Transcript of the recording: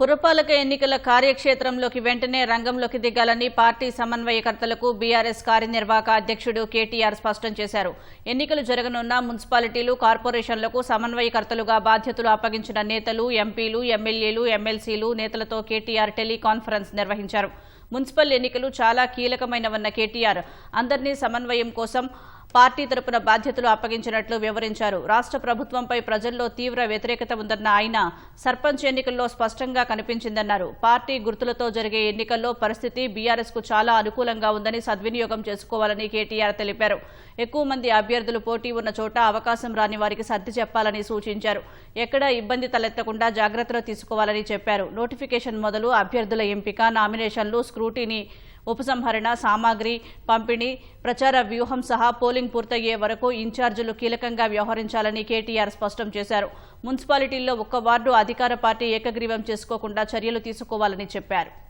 పురపాలక ఎన్నికల కార్యక్షేత్రంలోకి వెంటనే రంగంలోకి దిగాలని పార్టీ సమన్వయకర్తలకు బీఆర్ఎస్ కార్యనిర్వాహక అధ్యక్షుడు కేటీఆర్ స్పష్టం చేశారు. ఎన్నికలు జరగనున్న మున్సిపాలిటీలు కార్పొరేషన్లకు సమన్వయకర్తలుగా బాధ్యతలు అప్పగించిన నేతలు ఎంపీలు ఎమ్మెల్యేలు ఎమ్మెల్సీలు నేతలతో కేటీఆర్ టెలికాన్ఫరెన్స్ నిర్వహించారు. మున్సిపల్ ఎన్నికలు చాలా కీలకమైనవన్న కేటీఆర్. అందరినీ సమన్వయం కోసం పార్టీ తరపున బాధ్యతలు అప్పగించినట్లు వివరించారు. రాష్ట్ర ప్రభుత్వంపై ప్రజల్లో తీవ్ర వ్యతిరేకత ఉందన్న ఆయన సర్పంచ్ ఎన్నికల్లో స్పష్టంగా కనిపించిందన్నారు. పార్టీ గుర్తులతో జరిగే ఎన్నికల్లో పరిస్థితి బీఆర్ఎస్కు చాలా అనుకూలంగా ఉందని సద్వినియోగం చేసుకోవాలని కేటీఆర్ తెలిపారు. ఎక్కువ మంది అభ్యర్థులు పోటీ ఉన్న చోట అవకాశం రాని వారికి సర్ది చెప్పాలని సూచించారు. ఎక్కడా ఇబ్బంది తలెత్తకుండా జాగ్రత్తలు తీసుకోవాలని చెప్పారు. నోటిఫికేషన్ మొదలు అభ్యర్థుల ఎంపిక నామినేషన్లు స్క్రూటీని ఉపసంహరణ సామాగ్రి పంపిణీ ప్రచార వ్యూహం సహా పోలింగ్ పూర్తయ్యే వరకు ఇన్ఛార్జీలు కీలకంగా వ్యవహరించాలని కేటీఆర్ స్పష్టం చేశారు. మున్సిపాలిటీల్లో ఒక్క వార్డు అధికార పార్టీ ఏకగ్రీవం చేసుకోకుండా చర్యలు తీసుకోవాలని చెప్పారు.